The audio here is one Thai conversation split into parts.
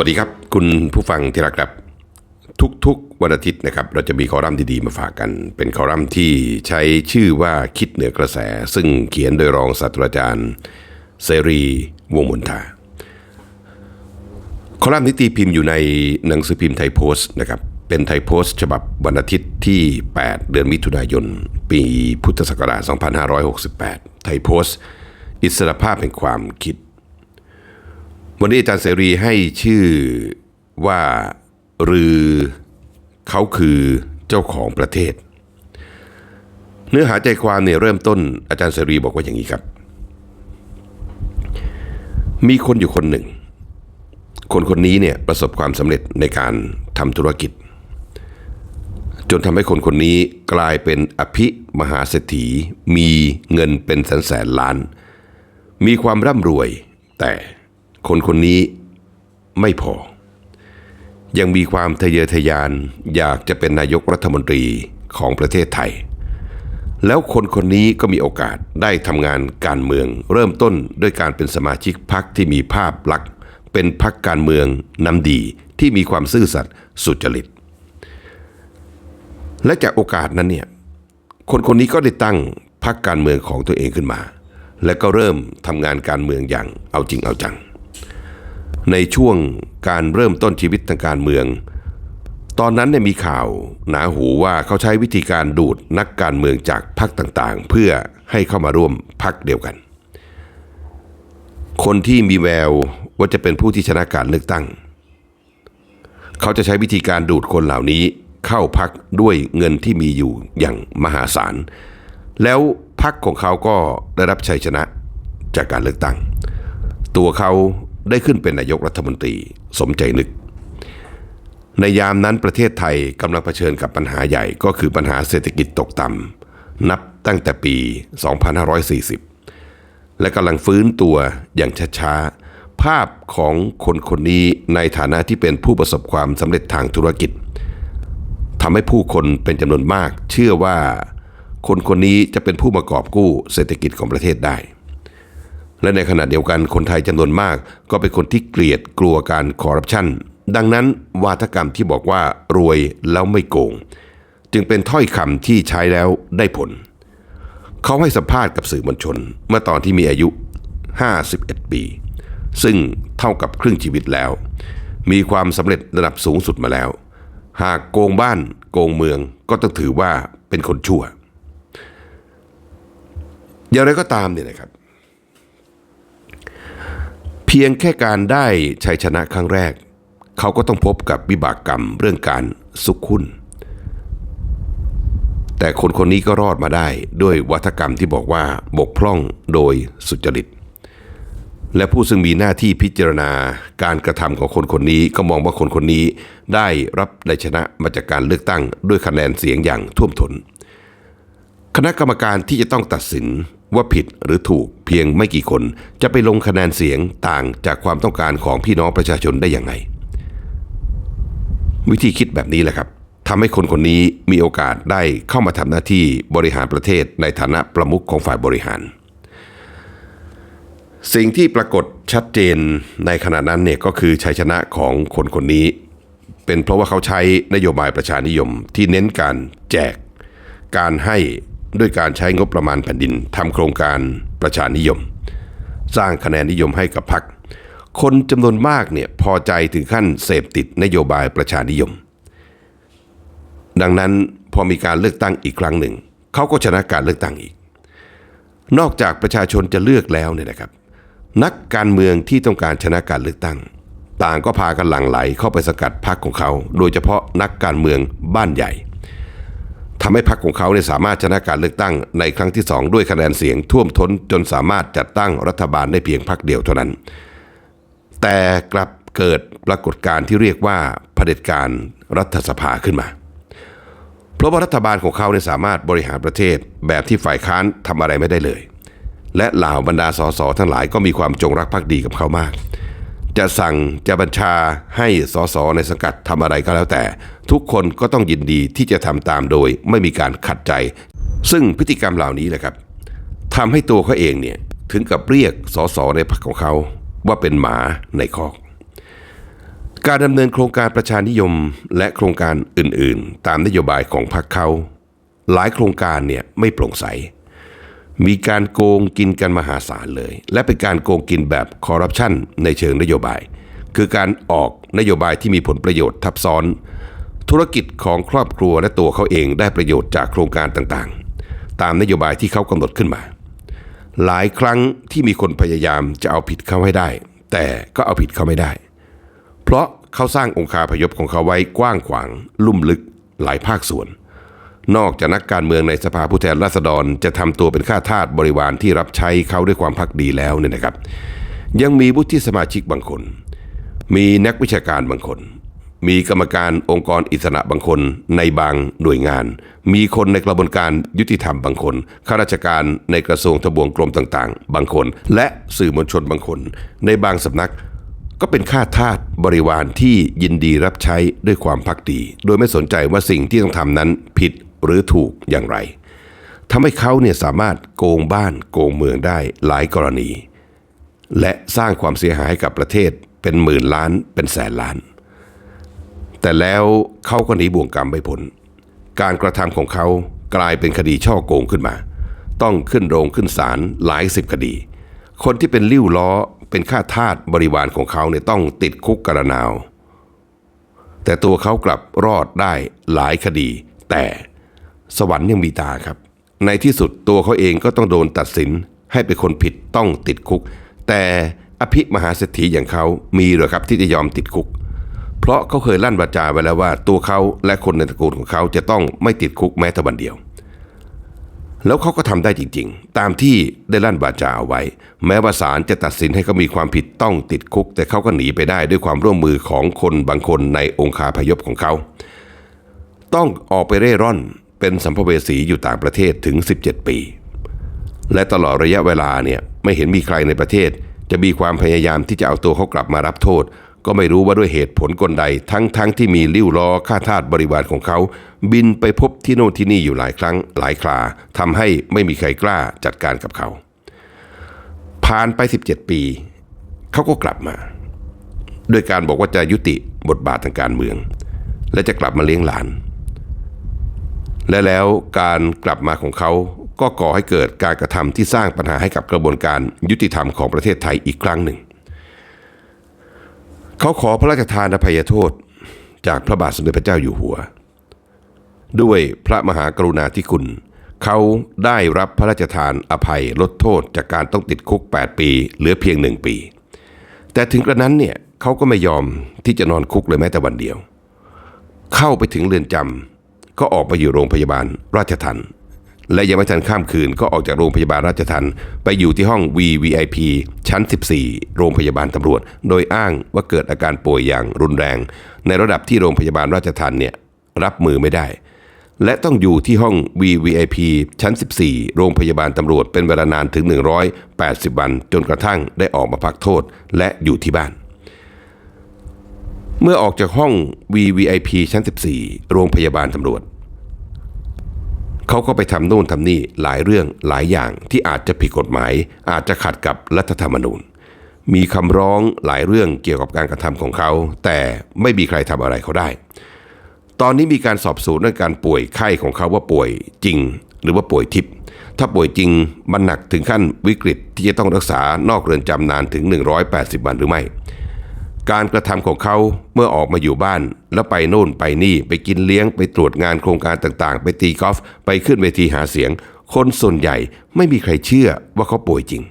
วัสดีครับคุณผู้ฟังที่รักครับ ทุกๆวันอาทิตย์นะครับ เราจะมีคอลัมน์ดีๆมาฝากกัน เป็นคอลัมน์ที่ใช้ชื่อว่าคิดเหนือกระแส ซึ่งเขียนโดยรองศาสตราจารย์ เสรี วงมนทาคอลัมน์นี้ตีพิมพ์อยู่ในหนังสือพิมพ์ไทยโพสต์นะครับเป็นไทยโพสต์ฉบับวันอาทิตย์ที่ 8 เดือนมิถุนายน ปีพุทธศักราช 2568 ไทยโพสต์ อิสรภาพแห่งความคิด วันนี้อาจารย์เสรีให้ชื่อว่ารือเขาคือเจ้าของประเทศ เนื้อหาใจความเนี่ยเริ่มต้นอาจารย์เสรีบอกว่าอย่างนี้ครับ มีคนอยู่คนหนึ่ง คนคนนี้เนี่ยประสบความสำเร็จในการทำธุรกิจ จนทำให้คนคนนี้กลายเป็นอภิมหาเศรษฐีมีเงินเป็นแสนแสนล้าน มีความร่ำรวยแต่ คนคนนี้ไม่พอ ยังมีความทะเยอทะยานอยากจะเป็นนายกรัฐมนตรีของประเทศไทย แล้วคนคนนี้ก็มีโอกาสได้ทำงานการเมือง เริ่มต้นด้วยการเป็นสมาชิกพรรคที่มีภาพลักษณ์ เป็นพรรคการเมืองนำดีที่มีความซื่อสัตย์สุจริต และจากโอกาสนั้นเนี่ยคนคนนี้ก็ได้ตั้งพรรคการเมืองของตัวเองขึ้นมา และก็เริ่มทำงานการเมืองอย่างเอาจริงเอาจัง ในช่วงการเริ่มต้นชีวิตทางการเมือง ตอนนั้นเนี่ยมีข่าวหนาหูว่าเขาใช้วิธีการดูดนักการเมืองจากพรรคต่างๆ เพื่อให้เข้ามาร่วมพรรคเดียวกัน คนที่มีแววว่าจะเป็นผู้ที่ชนะการเลือกตั้ง เขาจะใช้วิธีการดูดคนเหล่านี้เข้าพักด้วยเงินที่มีอยู่อย่างมหาศาล แล้วพักของเขาก็ได้รับชัยชนะจากการเลือกตั้ง ตัวเขา ได้ขึ้นเป็นนายกรัฐมนตรีสมใจนึก ในยามนั้นประเทศไทยกำลังเผชิญกับปัญหาใหญ่ก็คือปัญหาเศรษฐกิจตกต่ำนับตั้งแต่ปี 2540 และกำลังฟื้นตัวอย่างช้าๆ ภาพของคนคนนี้ในฐานะที่เป็นผู้ประสบความสำเร็จทางธุรกิจทำให้ผู้คนเป็นจำนวนมาก เชื่อว่าคนคนนี้จะเป็นผู้มากอบกู้เศรษฐกิจของประเทศได้ และในขณะเดียวกันคนไทยจำนวนมาก ก็เป็นคนที่เกลียดกลัวการคอร์รัปชันดังนั้นวาทกรรมที่บอกว่ารวยแล้วไม่โกง จึงเป็นถ้อยคำที่ใช้แล้วได้ผล เขาให้สัมภาษณ์กับสื่อมวลชน เมื่อตอนที่มีอายุ 51 ปี ซึ่งเท่ากับครึ่งชีวิตแล้ว มีความสำเร็จระดับสูงสุดมาแล้ว หากโกงบ้านโกงเมืองก็ต้องถือว่าเป็นคนชั่ว อย่างไรก็ตามเนี่ยนะครับ เพียงแค่การได้ชัยชนะครั้งแรก เขาก็ต้องพบกับวิบากกรรมเรื่องการสุขคุณ แต่คนคนนี้ก็รอดมาได้ด้วยวัฒกรรมที่บอกว่าบกพร่องโดยสุจริต และผู้ซึ่งมีหน้าที่พิจารณาการกระทำของคนคนนี้ก็มองว่าคนคนนี้ได้รับได้ชนะมาจากการเลือกตั้งด้วยคะแนนเสียงอย่างท่วมท้นคณะกรรมการที่จะต้องตัดสิน ว่าผิดหรือถูกเพียงไม่กี่คนจะไปลงคะแนนเสียงต่างจากความต้องการของพี่น้องประชาชนได้อย่างไรวิธีคิดแบบนี้แหละครับทำให้คนคนนี้มีโอกาสได้เข้ามาทำหน้าที่บริหารประเทศในฐานะประมุขของฝ่ายบริหาร สิ่งที่ปรากฏชัดเจนในขณะนั้นเนี่ยก็คือชัยชนะของคนคนนี้ เป็นเพราะว่าเขาใช้นโยบายประชานิยมที่เน้นการแจก การให้ ด้วยการใช้งบประมาณแผ่นดินทำโครงการประชานิยม สร้างคะแนนนิยมให้กับพรรคคนจำนวนมากเนี่ยพอใจถึงขั้นเสพติดนโยบายประชานิยม ดังนั้นพอมีการเลือกตั้งอีกครั้งหนึ่ง เขาก็ชนะการเลือกตั้งอีก นอกจากประชาชนจะเลือกแล้วเนี่ยนะครับ นักการเมืองที่ต้องการชนะการเลือกตั้ง ต่างก็พากันหลั่งไหลเข้าไปสกัดพรรคของเขา โดยเฉพาะนักการเมืองบ้านใหญ่ ทำให้พรรคของเขาเนี่ยสามารถชนะการเลือกตั้งในครั้งที่สองด้วยคะแนนเสียงท่วมท้นจนสามารถจัดตั้งรัฐบาลได้เพียงพรรคเดียวเท่านั้น แต่กลับเกิดปรากฏการณ์ที่เรียกว่าเผด็จการรัฐสภาขึ้นมา เพราะว่ารัฐบาลของเขาเนี่ยสามารถบริหารประเทศแบบที่ฝ่ายค้านทำอะไรไม่ได้เลย และเหล่าบรรดาสสทั้งหลายก็มีความจงรักภักดีกับเขามาก จะสั่งจะบัญชาให้สสในสังกัดทำอะไรก็แล้วแต่ ทุกคนก็ต้องยินดีที่จะทำตามโดยไม่มีการขัดใจ ซึ่งพฤติกรรมเหล่านี้แหละครับทำให้ตัวเขาเองเนี่ยถึงกับเรียกสสในพรรคของเขาว่าเป็นหมาในคอก การดำเนินโครงการประชานิยมและโครงการอื่นๆ ตามนโยบายของพรรคเขา หลายโครงการเนี่ยไม่โปร่งใส มีการโกงกินกันมหาศาลเลย และเป็นการโกงกินแบบคอร์รัปชันในเชิงนโยบาย คือการออกนโยบายที่มีผลประโยชน์ทับซ้อน ธุรกิจของครอบครัวและตัวเขาเองได้ประโยชน์จากโครงการต่างๆ ตามนโยบายที่เขากำหนดขึ้นมา หลายครั้งที่มีคนพยายามจะเอาผิดเขาให้ได้ แต่ก็เอาผิดเขาไม่ได้ เพราะเขาสร้างองค์คาพยพของเขาไว้กว้างขวาง ลุ่มลึกหลายภาคส่วน นอกจากนักการเมืองในสภาผู้แทนราษฎร จะทำตัวเป็นข้าทาสบริวารที่รับใช้เขาด้วยความพักดีแล้วเนี่ยนะครับ ยังมีวุฒิสมาชิกบางคน มีนักวิชาการบางคน มีกรรมการองค์กรอิสระบางคน ในบางหน่วยงาน มีคนในกระบวนการยุติธรรมบางคนข้าราชการในกระทรวงทบวงกรมต่างๆ บางคน และสื่อมวลชนบางคน ในบางสำนักก็เป็นข้าทาสบริวารที่ยินดีรับใช้ด้วยความพักดี โดยไม่สนใจว่าสิ่งที่ต้องทำนั้นผิด หรือถูกอย่างไรทำให้เขาเนี่ยสามารถโกงบ้านโกงเมืองได้หลายกรณี และสร้างความเสียหายให้กับประเทศเป็นหมื่นล้านเป็นแสนล้าน แต่แล้วเขาก็หนีบ่วงกรรมไม่พ้นการกระทำของเขากลายเป็นคดีช่อโกงขึ้นมา ต้องขึ้นโรงขึ้นศาลหลายสิบคดี คนที่เป็นลิ้วล้อเป็นข้าทาสบริวารของเขาเนี่ยต้องติดคุกกระนาว แต่ตัวเขากลับรอดได้หลายคดี แต่ สวรรค์ยังมีตาครับ ในที่สุดตัวเขาเองก็ต้องโดนตัดสิน ให้เป็นคนผิดต้องติดคุก แต่อภิมหาเศรษฐีอย่างเขามีเหรือครับที่จะยอมติดคุก เพราะเขาเคยลั่นวาจาไว้แล้วว่า ตัวเขาและคนในตระกูลของเขาจะต้องไม่ติดคุกแม้แต่วันเดียว แล้วเขาก็ทำได้จริง ๆ ตามที่ได้ลั่นวาจาเอาไว้ แม้ว่าศาลจะตัดสินให้เขามีความผิดต้องติดคุก แต่เขาก็หนีไปได้ด้วยความร่วมมือของคนบางคนในองค์คาพยพของเขา ต้องออกไปเร่ร่อน เป็นสัมภเวสีอยู่ต่างประเทศถึง 17 ปี และตลอดระยะเวลาเนี่ยไม่เห็นมีใครในประเทศ จะมีความพยายามที่จะเอาตัวเขากลับมารับโทษ ก็ไม่รู้ว่าด้วยเหตุผลกลใด ทั้งทั้งที่มีลิ้วล้อข้าทาสบริวารของเขา บินไปพบที่โน่นที่นี่อยู่หลายครั้งหลายคราทำให้ไม่มีใครกล้าจัดการกับเขา ผ่านไป 17 ปี เขาก็กลับมา ด้วยการบอกว่าจะยุติบทบาททางการเมือง และจะกลับมาเลี้ยงหลาน และแล้วการกลับมาของเขาก็ก่อให้เกิดการกระทำที่สร้างปัญหาให้กับกระบวนการยุติธรรมของประเทศไทยอีกครั้งหนึ่ง เขาขอพระราชทานอภัยโทษจากพระบาทสมเด็จพระเจ้าอยู่หัว ด้วยพระมหากรุณาธิคุณ เขาได้รับพระราชทานอภัยลดโทษจากการต้องติดคุก 8 ปี เหลือเพียงหนึ่งปี แต่ถึงกระนั้นเนี่ยเขาก็ไม่ยอมที่จะนอนคุกเลยแม้แต่วันเดียว เข้าไปถึงเรือนจำ ก็ออกไปอยู่โรงพยาบาลราชทันและยังไม่ทันข้ามคืนก็ออกจากโรงพยาบาลราชทันไปอยู่ที่ห้อง VVIP ชั้น 14 โรงพยาบาลตำรวจ โดยอ้างว่าเกิดอาการป่วยอย่างรุนแรง ในระดับที่โรงพยาบาลราชทันเนี่ยรับมือไม่ได้ และต้องอยู่ที่ห้อง VVIP ชั้น 14 โรงพยาบาลตำรวจเป็นเวลานานถึง 180 วัน จนกระทั่งได้ออกมาพักโทษและอยู่ที่บ้าน เมื่อออกจากห้อง VVIP ชั้น 14 โรงพยาบาลตำรวจ เขาก็ไปทำโน่นทำนี่หลายเรื่องหลายอย่างที่อาจจะผิดกฎหมาย อาจจะขัดกับรัฐธรรมนูญ มีคำร้องหลายเรื่องเกี่ยวกับการกระทำของเขา แต่ไม่มีใครทำอะไรเขาได้ ตอนนี้มีการสอบสวนเรื่องการป่วยไข้ของเขาว่าป่วยจริง หรือว่าป่วยทิพย์ถ้าป่วยจริงมันหนักถึงขั้นวิกฤตที่จะต้องรักษานอกเรือนจำนานถึง 180 วันหรือไม่ การกระทำของเขาเมื่อออกมาอยู่บ้าน แล้วไปโน่นไปนี่ไปกินเลี้ยงไปตรวจงานโครงการต่างๆ ไปตีกอล์ฟไปขึ้นเวทีหาเสียง คนส่วนใหญ่ไม่มีใครเชื่อว่าเขาป่วยจริง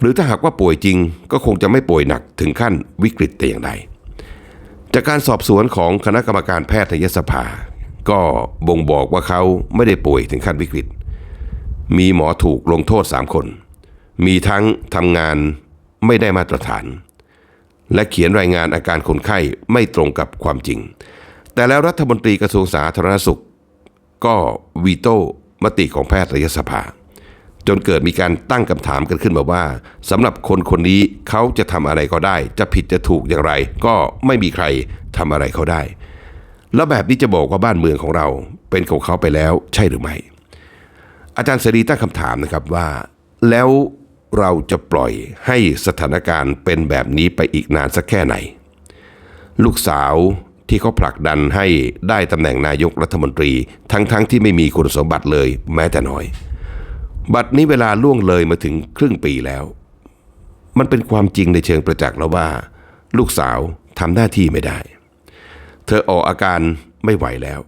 หรือถ้าหากว่าป่วยจริง ก็คงจะไม่ป่วยหนักถึงขั้นวิกฤตแต่อย่างใดจากการสอบสวนของคณะกรรมการแพทยสภา ก็บ่งบอกว่าเขาไม่ได้ป่วยถึงขั้นวิกฤต มีหมอถูกลงโทษ 3 คน มีทั้งทำงานไม่ได้มาตรฐาน และเขียนรายงานอาการคนไข้ไม่ตรงกับความจริง แต่แล้วรัฐมนตรีกระทรวงสาธารณสุข ก็วีโต้มติของแพทยสภา จนเกิดมีการตั้งคำถามกันขึ้นมาว่าสำหรับคนคนนี้เขาจะทำอะไรก็ได้ จะผิดจะถูกอย่างไร ก็ไม่มีใครทำอะไรเขาได้ แล้วแบบนี้จะบอกว่าบ้านเมืองของเราเป็นของเขาไปแล้วใช่หรือไม่อาจารย์เสรีตั้งคำถามนะครับว่า แล้ว เราจะปล่อยให้สถานการณ์เป็นแบบนี้ไปอีกนานสักแค่ไหน ลูกสาวที่เขาผลักดันให้ได้ตำแหน่งนายกรัฐมนตรี ทั้งๆทที่ไม่มีคุณสมบัติเลยแม้แต่น้อย บัดนี้เวลาล่วงเลยมาถึงครึ่งปีแล้ว มันเป็นความจริงในเชิงประจักษ์แล้วว่า ลูกสาวทำหน้าที่ไม่ได้ เธอออกอาการไม่ไหวแล้ว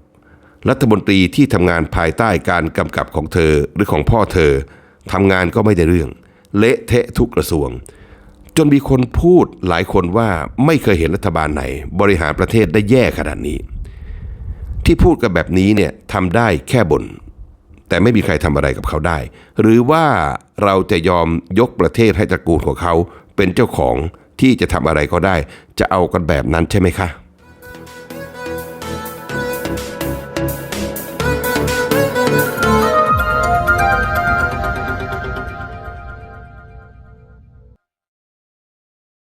รัฐมนตรีที่ทำงานภายใต้การกำกับของเธอหรือของพ่อเธอทำงานก็ไม่ได้เรื่อง เละเทะทุกกระทรวง จนมีคนพูดหลายคนว่าไม่เคยเห็นรัฐบาลไหน บริหารประเทศได้แย่ขนาดนี้ ที่พูดกันแบบนี้เนี่ยทำได้แค่บน่นแต่ไม่มีใครทำอะไรกับเขาได้ หรือว่าเราจะยอมยกประเทศให้ตระกูลของเขา เป็นเจ้าของที่จะทำอะไรก็ได้ จะเอากันแบบนั้นใช่ไหมคะ